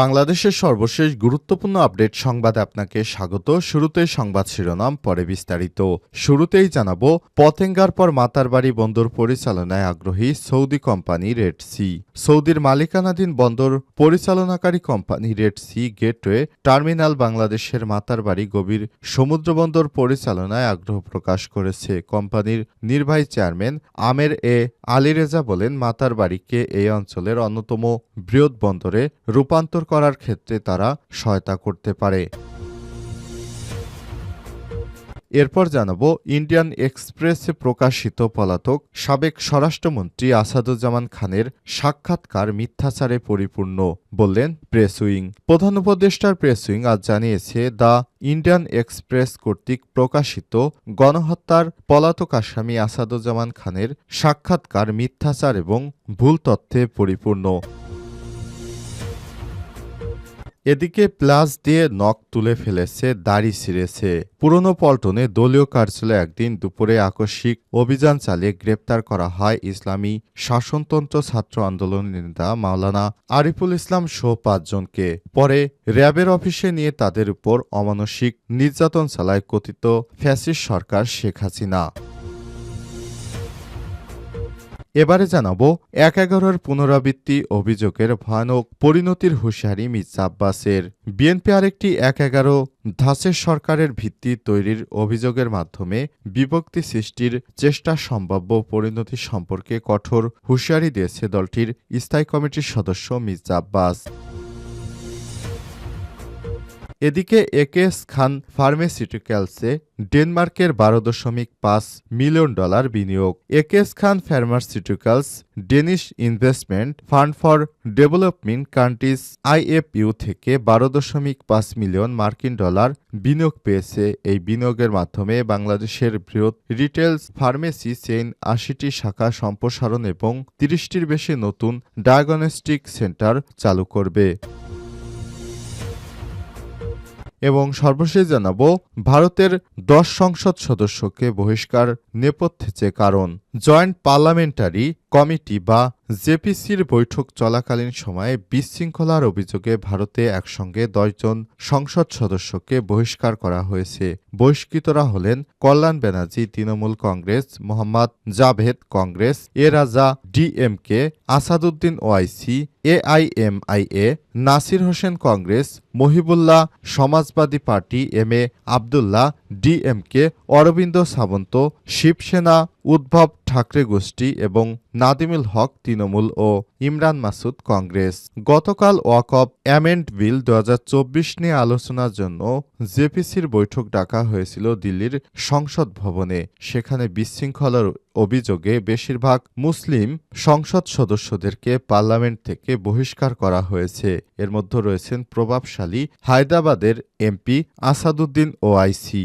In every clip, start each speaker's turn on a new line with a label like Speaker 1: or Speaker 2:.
Speaker 1: বাংলাদেশের সর্বশেষ গুরুত্বপূর্ণ আপডেট সংবাদে আপনাকে স্বাগত। শুরুতে সংবাদ শিরোনাম, পরে বিস্তারিত। শুরুতেই জানাব, পতেঙ্গার পর মাতারবাড়ি বন্দর পরিচালনায় আগ্রহী সৌদি কোম্পানি রেড সি। সৌদির মালিকানাধীন বন্দর পরিচালনাকারী company red sea gateway terminal বাংলাদেশের মাতারবাড়ি গভীর সমুদ্রবন্দর পরিচালনায় আগ্রহ প্রকাশ করেছে। কোম্পানির নির্বাহী চেয়ারম্যান আমের এ আলীরেজা বলেন, মাতারবাড়িকে এই অঞ্চলের অন্যতম বৃহৎ বন্দরে রূপান্তর করার ক্ষেত্রে তারা সহায়তা করতে পারে। এরপর জানাব, ইন্ডিয়ান এক্সপ্রেসে প্রকাশিত পলাতক সাবেক স্বরাষ্ট্রমন্ত্রী আসাদুজ্জামান খানের সাক্ষাৎকার মিথ্যাচারে পরিপূর্ণ বললেন প্রেস উইং। প্রধান উপদেষ্টার প্রেস উইং আজ জানিয়েছে, দ্য ইন্ডিয়ান এক্সপ্রেস কর্তৃক প্রকাশিত গণহত্যার পলাতক আসামি আসাদুজ্জামান খানের সাক্ষাৎকার মিথ্যাচার এবং ভুল তথ্যে পরিপূর্ণ। এদিকে প্লাস দিয়ে নখ তুলে ফেলেছে, দাড়ি ছিঁড়েছে। পুরনো পল্টনে দলীয় কার্যালয়ে একদিন দুপুরে আকস্মিক অভিযান চালিয়ে গ্রেপ্তার করা হয় ইসলামী শাসনতন্ত্র ছাত্র আন্দোলনের নেতা মাওলানা আরিফুল ইসলাম সহ পাঁচজনকে। পরে র্যাবের অফিসে নিয়ে তাদের উপর অমানসিক নির্যাতন চালায় কথিত ফ্যাসিস্ট সরকার শেখ হাসিনা। এবারে জানাব এক এগারোর পুনরাবৃত্তি অভিযোগের ভয়ানক পরিণতির হুঁশিয়ারি মির্জা আব্বাসের। বিএনপি আরেকটি এক এগারো ধাসের সরকারের ভিত্তি তৈরির অভিযোগের মাধ্যমে বিভক্তি সৃষ্টির চেষ্টা সম্ভাব্য পরিণতি সম্পর্কে কঠোর হুঁশিয়ারি দিয়েছে দলটির স্থায়ী কমিটির সদস্য মির্জা আব্বাস। এদিকে একেএস খান ফার্মাসিউটিক্যালসে ডেনমার্কের বারো দশমিক পাঁচ মিলিয়ন ডলার বিনিয়োগ। AKS Khan pharmaceuticals Danish investment fund for development countries IFU থেকে বারো দশমিক পাঁচ মিলিয়ন মার্কিন ডলার বিনিয়োগ পেয়েছে। এই বিনিয়োগের মাধ্যমে বাংলাদেশের বৃহৎ রিটেলস ফার্মেসি চেইন আশিটি শাখা সম্প্রসারণ এবং তিরিশটির বেশি নতুন ডায়াগনস্টিক সেন্টার চালু করবে। এবং সর্বশেষ জানাব ভারতের দশ সংসদ সদস্যকে বহিষ্কার নেপথ্যে কারণ জয়েন্ট পার্লামেন্টারি কমিটি বা জেপিসির বৈঠক চলাকালীন সময়ে বিশৃঙ্খলার অভিযোগে ভারতে একসঙ্গে দশজন সংসদ সদস্যকে বহিষ্কার করা হয়েছে। বহিষ্কৃতরা হলেন কল্যাণ Banerjee, Trinamool Congress, Mohammad Javed Congress, A Raja DMK, Asaduddin Owaisi AIMIM, Nasir Hossain Congress, Mohibbullah Samajwadi party, M A Abdullah DMK Arvind Sawant, Shiv Sena Uddhav Thackeray গোষ্ঠী এবং নাদিমুল হক তৃণমূল ও ইমরান মাসুদ কংগ্রেস। গতকাল ওয়াকফ অ্যামেন্ড বিল দু হাজার চব্বিশ নিয়ে আলোচনার জন্য জেপিসির বৈঠক ডাকা হয়েছিল দিল্লির সংসদ ভবনে। সেখানে বিশৃঙ্খলার অভিযোগে বেশিরভাগ মুসলিম সংসদ সদস্যদেরকে পার্লামেন্ট থেকে বহিষ্কার করা হয়েছে। এর মধ্যে রয়েছেন প্রভাবশালী হায়দ্রাবাদের এমপি আসাদুদ্দিন ওআইসি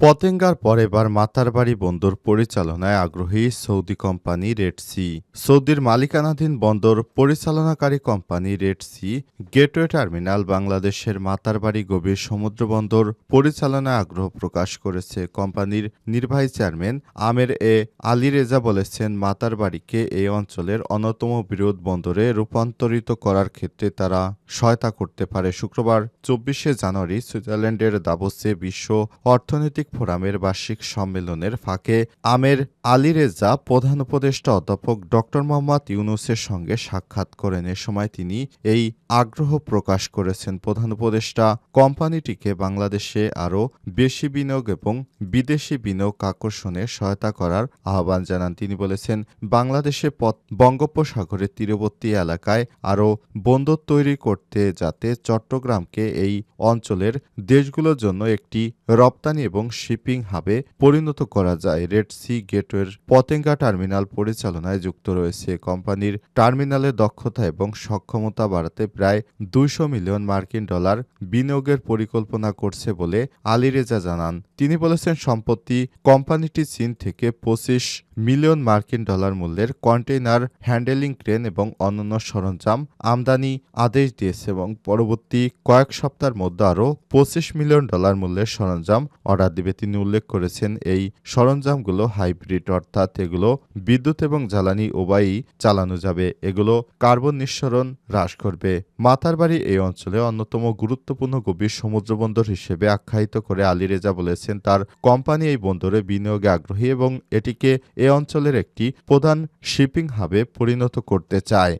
Speaker 1: পতেঙ্গার পর এবার মাতারবাড়ি বন্দর পরিচালনায় আগ্রহী সৌদি কোম্পানি রেড সি। সৌদির মালিকানাধীন বন্দর পরিচালনাকারী company red sea gateway terminal বাংলাদেশের মাতার বাড়ি গভীর সমুদ্র বন্দর পরিচালনায় আগ্রহ প্রকাশ করেছে কোম্পানির নির্বাহী চেয়ারম্যান আমের এ আলী রেজা বলেছেন মাতার বাড়িকে এই অঞ্চলের অন্যতম বিরোধ বন্দরে রূপান্তরিত করার ক্ষেত্রে তারা সহায়তা করতে পারে। শুক্রবার চব্বিশে জানুয়ারি সুইজারল্যান্ডের দাবোসে বিশ্ব অর্থনৈতিক ফোরামের বার্ষিক সম্মেলনের ফাঁকে আমের আলী রেজা, প্রধান উপদেষ্টা অধ্যাপক ড মোহাম্মদ ইউনুসের সঙ্গে সাক্ষাৎ করেন। এ সময় তিনি এই আগ্রহ প্রকাশ করেছেন। প্রধান উপদেষ্টা কোম্পানিটিকে বাংলাদেশে আরও বেশি বিনিয়োগ এবং বিদেশি বিনিয়োগ আকর্ষণে সহায়তা করার আহ্বান জানান। তিনি বলেছেন, বাংলাদেশে বঙ্গোপসাগরের তীরবর্তী এলাকায় আরও বন্দর তৈরি করতে যাতে চট্টগ্রামকে এই অঞ্চলের দেশগুলোর জন্য একটি রপ্তানি এবং শিপিং হাবে পরিণত করা যায়। রেড সি গেটওয়ের পতেঙ্গা টার্মিনাল পরিচালনায় যুক্ত রয়েছে। কোম্পানির টার্মিনালে দক্ষতা এবং সক্ষমতা বাড়াতে প্রায় দুইশো মিলিয়ন মার্কিন ডলার বিনিয়োগের পরিকল্পনা করছে বলে আলী রেজা জানান। তিনি বলেছেন সম্পত্তি কোম্পানিটি চীন থেকে পঁচিশ মিলিয়ন মার্কিন ডলার মূল্যের কন্টেইনার হ্যান্ডেলিং ক্রেন এবং অন্যান্য সরঞ্জাম আমদানি আদেশ দিয়েছে এবং পরবর্তী কয়েক সপ্তাহের মধ্যে আরও পঁচিশ মিলিয়ন ডলার মূল্যের সরঞ্জাম অর্ডার দিবে। তিনি উল্লেখ করেছেন, এই সরঞ্জামগুলো হাইব্রিড, অর্থাৎ এগুলো বিদ্যুৎ এবং জ্বালানি উভয়ই চালানো যাবে। এগুলো কার্বন নিঃসরণ হ্রাস করবে। মাতারবাড়ি এই অঞ্চলে অন্যতম গুরুত্বপূর্ণ গভীর সমুদ্রবন্দর হিসেবে আখ্যায়িত করে আলী রেজা বলেছেন, তার কোম্পানি এই বন্দরে বিনিয়োগে আগ্রহী এবং এটিকে এ অঞ্চলের একটি প্রধান শিপিং হাবে পরিণত করতে চায়।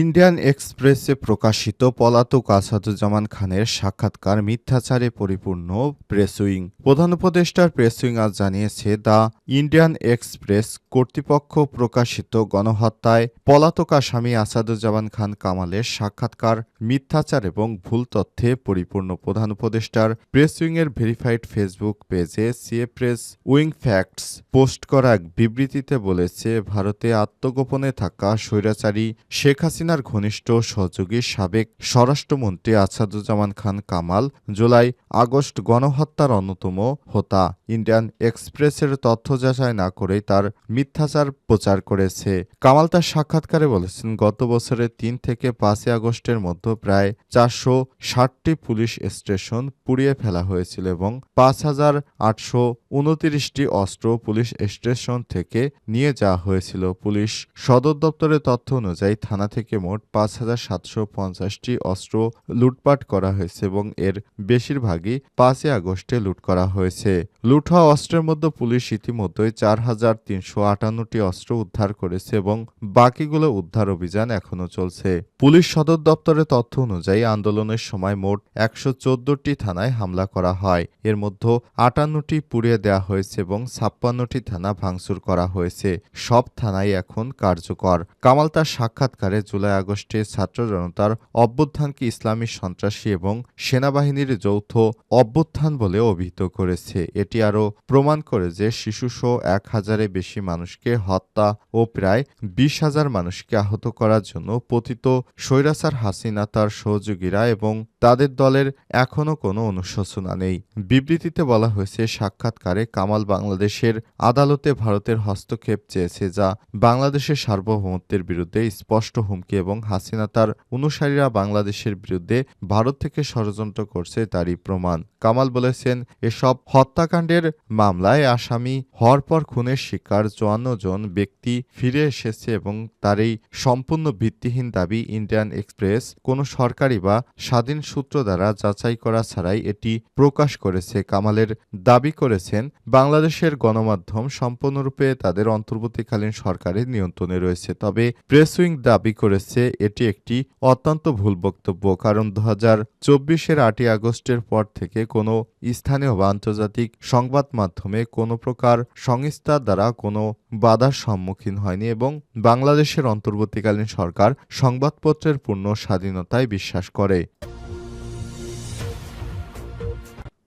Speaker 1: ইন্ডিয়ান এক্সপ্রেসে প্রকাশিত পলাতক আসাদুজ্জামান খানের সাক্ষাৎকার মিথ্যাচারে পরিপূর্ণ প্রেসউইং প্রধান উপদেষ্টার প্রেসউইং আজ জানিয়েছে, দ্য ইন্ডিয়ান এক্সপ্রেস কর্তৃপক্ষ প্রকাশিত গণহত্যায় পলাতক আসামি আসাদুজ্জামান খান কামালের সাক্ষাৎকার মিথ্যাচার এবং ভুল তথ্যে পরিপূর্ণ। প্রধান উপদেষ্টার প্রেসউইংয়ের ভেরিফাইড ফেসবুক পেজে CA press wing facts post করা এক বিবৃতিতে বলেছে, ভারতে আত্মগোপনে থাকা স্বৈরাচারী শেখ হাসিনার ঘনিষ্ঠ সহযোগী সাবেক স্বরাষ্ট্রমন্ত্রী আসাদুজ্জামান খান কামাল জুলাই আগস্ট গণহত্যার অন্যতম হোতা। ইন্ডিয়ান এক্সপ্রেসের তথ্য যাচাই না করেই তার মিথ্যাচার প্রচার করেছে। কামাল তার সাক্ষাৎকারে বলেছেন, গত বছরের তিন থেকে পাঁচই আগস্টের মধ্যে প্রায় চারশো ষাটটি পুলিশ স্টেশন পুড়িয়ে ফেলা হয়েছিল এবং পাঁচ হাজার আটশো উনতিরিশটি অস্ত্র পুলিশ স্টেশন থেকে নিয়ে যাওয়া হয়েছিল। পুলিশ সদর দপ্তরের তথ্য অনুযায়ী থানা থেকে মোট পাঁচ হাজার সাতশো পঞ্চাশটি অস্ত্র লুটপাট করা হয়েছে এবং এর বেশিরভাগই পাঁচই আগস্টে লুট করা হয়েছে। লুট হওয়া অস্ত্রের মধ্যে পুলিশ ইতিমধ্যেই চার হাজার তিনশো আটান্নটি অস্ত্র উদ্ধার করেছে এবং বাকিগুলো উদ্ধার অভিযান এখনও চলছে। পুলিশ সদর দপ্তরের তথ্য অনুযায়ী আন্দোলনের সময় মোট একশো চোদ্দটি থানায় হামলা করা হয়। এর মধ্যে আটান্নটি পুড়িয়ে দেওয়া হয়েছে এবং ছাপ্পান্নটি থানা ভাঙচুর করা হয়েছে। সব থানাই এখন কার্যকর। কামাল তার সাক্ষাৎকারে জুলাই আগস্টে ছাত্র জনতার অভ্যুত্থানকে ইসলামী সন্ত্রাসী এবং সেনাবাহিনীর যৌথ অভ্যুত্থান বলে অভিহিত করেছে। এটি আরও প্রমাণ করে যে শিশুসহ এক হাজারে বেশি মানুষকে হত্যা ও প্রায় বিশ হাজার মানুষকে আহত করার জন্য পতিত স্বৈরাচার হাসিনা তার সহযোগীরা এবং তাদের দলের এখনও কোনো অনুশোচনা নেই। বিবৃতিতে বলা হয়েছে, সাক্ষাৎকারে কামাল বাংলাদেশের আদালতে ভারতের হস্তক্ষেপ চেয়েছে, যা বাংলাদেশের সার্বভৌমত্বের বিরুদ্ধে স্পষ্ট হুমকি এবং হাসিনা তার অনুসারীরা বাংলাদেশের বিরুদ্ধে ভারত থেকে ষড়যন্ত্র করছে তারই প্রমাণ। কামাল বলেছেন, এসব হত্যাকাণ্ডের মামলায় আসামি হওয়ার পর খুনের শিকার চুয়ান্ন জন ব্যক্তি ফিরে এসেছে এবং তার এই সম্পূর্ণ ভিত্তিহীন দাবি ইন্ডিয়ান এক্সপ্রেস, কোনো সরকারি বা স্বাধীন সূত্র দ্বারা যাচাই করা ছাড়াই এটি প্রকাশ করেছে। কামালের দাবি করেছেন, বাংলাদেশের গণমাধ্যম সম্পূর্ণরূপে তাদের অন্তর্বর্তীকালীন সরকারের নিয়ন্ত্রণে রয়েছে, তবে প্রেসউইং দাবি করেছে, এটি একটি অত্যন্ত ভুল বক্তব্য, কারণ দু হাজার চব্বিশের আটই আগস্টের পর থেকে কোনো স্থানীয় বা আন্তর্জাতিক সংবাদ মাধ্যমে কোনো প্রকার সংস্থা দ্বারা কোনো বাধার সম্মুখীন হয়নি এবং বাংলাদেশের অন্তর্বর্তীকালীন সরকার সংবাদপত্রের পূর্ণ স্বাধীনতায় বিশ্বাস করে।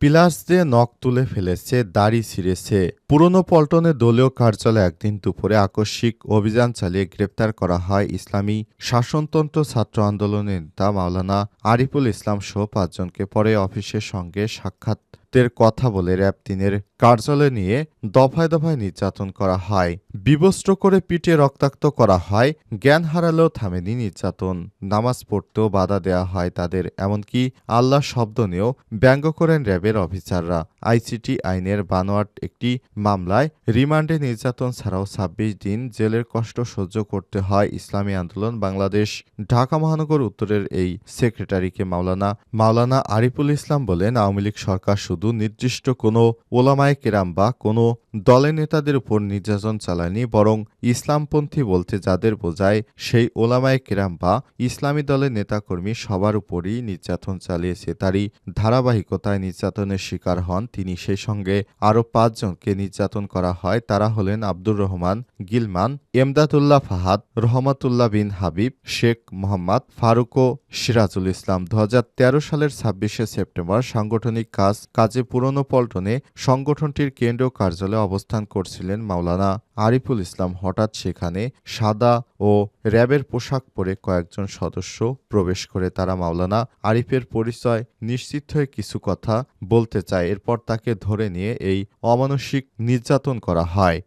Speaker 1: পিলার্স দিয়ে নখ তুলে ফেলেছে, দাড়ি ছিঁড়েছে। পুরনো পল্টনে দলীয় কার্যালয়ে একদিন দুপুরে আকস্মিক অভিযান চালিয়ে গ্রেপ্তার করা হয় ইসলামী শাসনতন্ত্র ছাত্র আন্দোলনের নেতা মাওলানা আরিফুল ইসলাম সহ পাঁচজনকে। পরে অফিসের সঙ্গে সাক্ষাতের কথা বলে র্যাব তিনের কার্যালয় নিয়ে দফায় দফায় নির্যাতন করা হয়। বিবস্ত্র করে পিটে রক্তাক্ত করা হয়, জ্ঞান হারালেও থামেনি নির্যাতন। নামাজ পড়তেও বাধা দেওয়া হয় তাদের, এমনকি আল্লাহ শব্দ নিয়েও ব্যঙ্গ করেন র্যাবের অফিসাররা। আইসিটি আইনের বানোয়াট একটি মামলায় রিমান্ডে নির্যাতন ছাড়াও ছাব্বিশ দিন জেলের কষ্ট সহ্য করতে হয় ইসলামী আন্দোলন বাংলাদেশ। ঢাকা মহানগর উত্তরের এই সেক্রেটারিকে মাওলানা মাওলানা আরিফুল ইসলাম বলেন, আওয়ামী লীগ সরকার শুধু শুধু নির্দিষ্ট কোনো ওলামায় কেরাম বা কোনো দলের নেতাদের উপর নির্যাতন চালায়নি, বরং ইসলামপন্থী বলতে যাদের বোঝায় সেই ওলামায় কেরাম বা ইসলামী দলের নেতাকর্মী সবার উপরই নির্যাতন চালিয়েছে। তারই ধারাবাহিকতায় নির্যাতনের শিকার হন তিনি। সেই সঙ্গে আরও পাঁচজনকে নির্যাতন করা হয়। তারা হলেন আব্দুর রহমান, গিলমান, এমদাদুল্লাহ ফাহাদ, রহমাতুল্লাহ বিন হাবিব, শেখ মোহাম্মদ, ফারুক ও সিরাজুল ইসলাম। দু হাজার তেরো সালের ছাব্বিশে সেপ্টেম্বর সাংগঠনিক কাজ কাজে পুরনো পল্টনে সংগঠনটির কেন্দ্রীয় কার্যালয়ে অবস্থান করছিলেন মাওলানা আরিফুল ইসলাম। হঠাৎ সেখানে সাদা ও র্যাবের পোশাক পরে কয়েকজন সদস্য প্রবেশ করে। তারা মাওলানা আরিফের পরিচয় নিশ্চিত হয়ে কিছু কথা বলতে চায়। এরপর তাকে ধরে নিয়ে এই অমানসিক নির্যাতন করা হয়।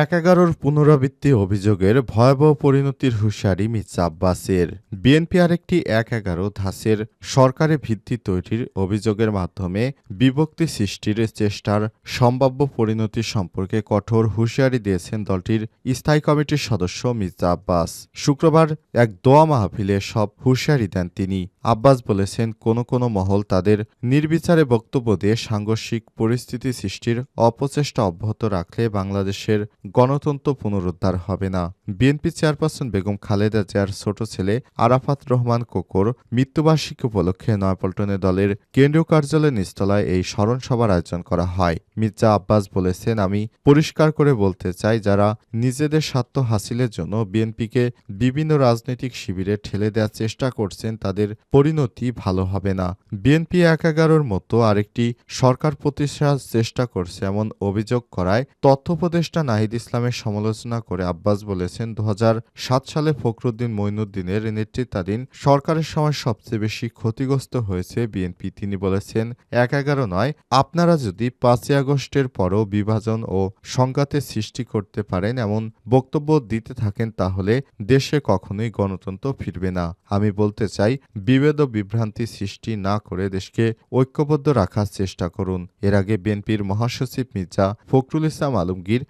Speaker 1: এক এগারোর পুনরাবৃত্তি অভিযোগের ভয়াবহ পরিণতির হুঁশিয়ারি মির্জা আব্বাসের। বিএনপি আরেকটি এক এগারো ধাসের সরকারে ভিত্তি তৈরির অভিযোগের মাধ্যমে বিভক্তি সৃষ্টির চেষ্টার সম্ভাব্য পরিণতি সম্পর্কে কঠোর হুঁশিয়ারি দিয়েছেন দলটির স্থায়ী কমিটির সদস্য মির্জা আব্বাস। শুক্রবার এক দোয়া মাহফিলে সব হুঁশিয়ারি দেন তিনি। আব্বাস বলেছেন, কোনো কোনো মহল তাদের নির্বিচারে বক্তব্য দিয়ে সাংঘর্ষিক পরিস্থিতি সৃষ্টির অপচেষ্টা অব্যাহত রাখলে বাংলাদেশের গণতন্ত্র পুনরুদ্ধার হবে না। বিএনপি চেয়ারপারসন বেগম খালেদা জিয়ার ছোট ছেলে আরাফাত রহমান কোকর মৃত্যুবার্ষিকী উপলক্ষে নয়াপল্টনে দলের কেন্দ্রীয় কার্যালয় নিস্তলায় এই স্মরণ সভার আয়োজন করা হয়। মির্জা আব্বাস বলেছেন, আমি পরিষ্কার করে বলতে চাই, যারা নিজেদের স্বার্থ হাসিলের জন্য বিএনপিকে বিভিন্ন রাজনৈতিক শিবিরে ঠেলে দেওয়ার চেষ্টা করছেন, তাদের পরিণতি ভালো হবে না। বিএনপি এক এগারোর মতো আরেকটি সরকার প্রতিষ্ঠার চেষ্টা করছে, এমন অভিযোগ করায় তথ্য উপদেষ্টা নাহিদ ইসলামের সমালোচনা করে আব্বাস বলেছেন দু হাজার সাত সালে ফখরুদ্দিন মঈনুদ্দিনের নেতৃত্বাধীন সরকারের সময় সবচেয়ে বেশি ক্ষতিগ্রস্ত হয়েছে বিএনপি। তিনি বলেছেন, এক এগারো নয়, আপনারা যদি পাঁচই আগস্টের পরও বিভাজন ও সংঘাতের সৃষ্টি করতে পারেন এমন বক্তব্য দিতে থাকেন, তাহলে দেশে কখনোই গণতন্ত্র ফিরবে না। আমি বলতে চাই, বিভেদ ও বিভ্রান্তি সৃষ্টি না করে দেশকে ঐক্যবদ্ধ রাখার চেষ্টা করুন। এর আগে বিএনপির মহাসচিব মির্জা ফখরুল ইসলাম আলমগীর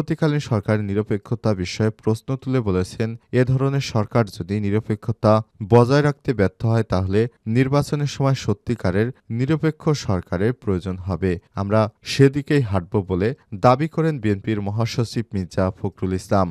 Speaker 1: অন্তর্বর্তীকালীন সরকারের নিরপেক্ষতা বিষয়ে প্রশ্ন তুলে বলেছেন, এ ধরনের সরকার যদি নিরপেক্ষতা বজায় রাখতে ব্যর্থ হয়, তাহলে নির্বাচনের সময় সত্যিকারের নিরপেক্ষ সরকারের প্রয়োজন হবে। আমরা সেদিকেই হাঁটব বলে দাবি করেন বিএনপির মহাসচিব মির্জা ফখরুল ইসলাম।